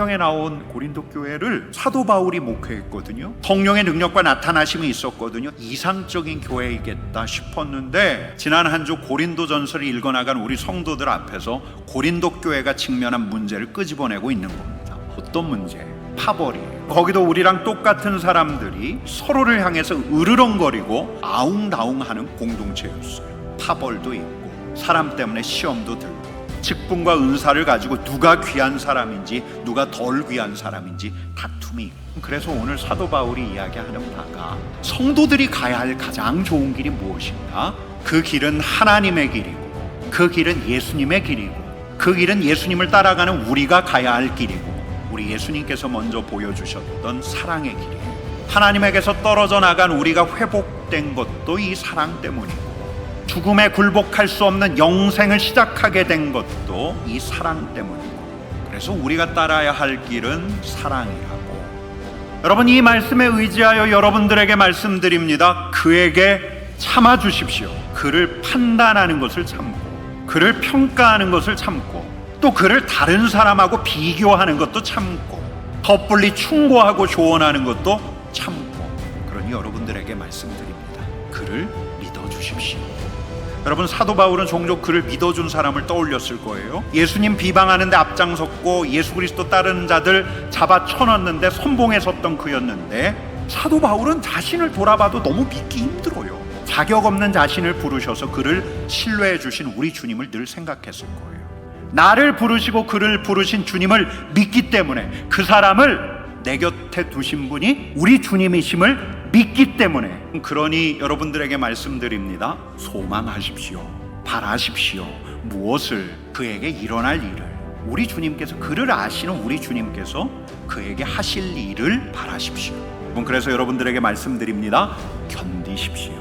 성경에 나온 고린도 교회를 사도 바울이 목회했거든요. 성령의 능력과 나타나심이 있었거든요. 이상적인 교회이겠다 싶었는데 지난 한 주 고린도전서를 읽어나간 우리 성도들 앞에서 고린도 교회가 직면한 문제를 끄집어내고 있는 겁니다. 어떤 문제? 파벌이에요. 거기도 우리랑 똑같은 사람들이 서로를 향해서 으르렁거리고 아웅다웅하는 공동체였어요. 파벌도 있고 사람 때문에 시험도 들고 직분과 은사를 가지고 누가 귀한 사람인지 누가 덜 귀한 사람인지 다툼이. 그래서 오늘 사도 바울이 이야기하는 바가 성도들이 가야 할 가장 좋은 길이 무엇인가? 그 길은 하나님의 길이고 그 길은 예수님의 길이고 그 길은 예수님을 따라가는 우리가 가야 할 길이고 우리 예수님께서 먼저 보여주셨던 사랑의 길이에요. 하나님에게서 떨어져 나간 우리가 회복된 것도 이 사랑 때문이고 죽음에 굴복할 수 없는 영생을 시작하게 된 것도 이 사랑 때문이고 그래서 우리가 따라야 할 길은 사랑이라고. 여러분 이 말씀에 의지하여 여러분들에게 말씀드립니다. 그에게 참아 주십시오. 그를 판단하는 것을 참고 그를 평가하는 것을 참고 또 그를 다른 사람하고 비교하는 것도 참고 섣불리 충고하고 조언하는 것도 참고 그러니 여러분들에게 말씀드립니다. 그를 믿어 주십시오 여러분 사도 바울은 종종 그를 믿어준 사람을 떠올렸을 거예요. 예수님 비방하는데 앞장섰고 예수 그리스도 따르는 자들 잡아 쳐넣는데 선봉에 섰던 그였는데 사도 바울은 자신을 돌아봐도 너무 믿기 힘들어요. 자격 없는 자신을 부르셔서 그를 신뢰해 주신 우리 주님을 늘 생각했을 거예요. 나를 부르시고 그를 부르신 주님을 믿기 때문에 그 사람을 내 곁에 두신 분이 우리 주님이심을 믿기 때문에 그러니 여러분들에게 말씀드립니다. 소망하십시오. 바라십시오. 무엇을 그에게 일어날 일을 우리 주님께서 그를 아시는 우리 주님께서 그에게 하실 일을 바라십시오. 그래서 여러분들에게 말씀드립니다. 견디십시오.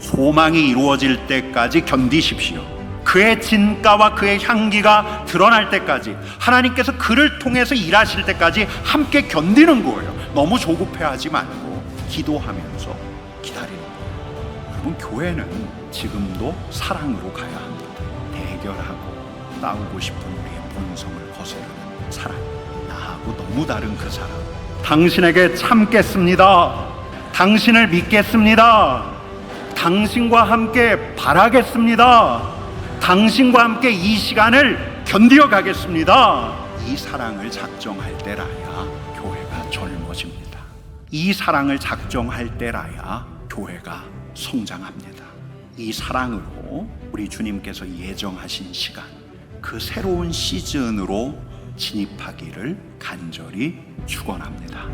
소망이 이루어질 때까지 견디십시오. 그의 진가와 그의 향기가 드러날 때까지 하나님께서 그를 통해서 일하실 때까지 함께 견디는 거예요. 너무 조급해하지 말고 기도하면서 기다리는 거예요. 여러분 교회는 지금도 사랑으로 가야 합니다. 대결하고 싸우고 싶은 우리의 본성을 거스르는 사랑. 나하고 너무 다른 그 사람. 당신에게 참겠습니다. 당신을 믿겠습니다. 당신과 함께 바라겠습니다. 당신과 함께 이 시간을 견디어 가겠습니다. 이 사랑을 작정할 때라야 교회가 젊어집니다. 이 사랑을 작정할 때라야 교회가 성장합니다. 이 사랑으로 우리 주님께서 예정하신 시간, 그 새로운 시즌으로 진입하기를 간절히 축원합니다.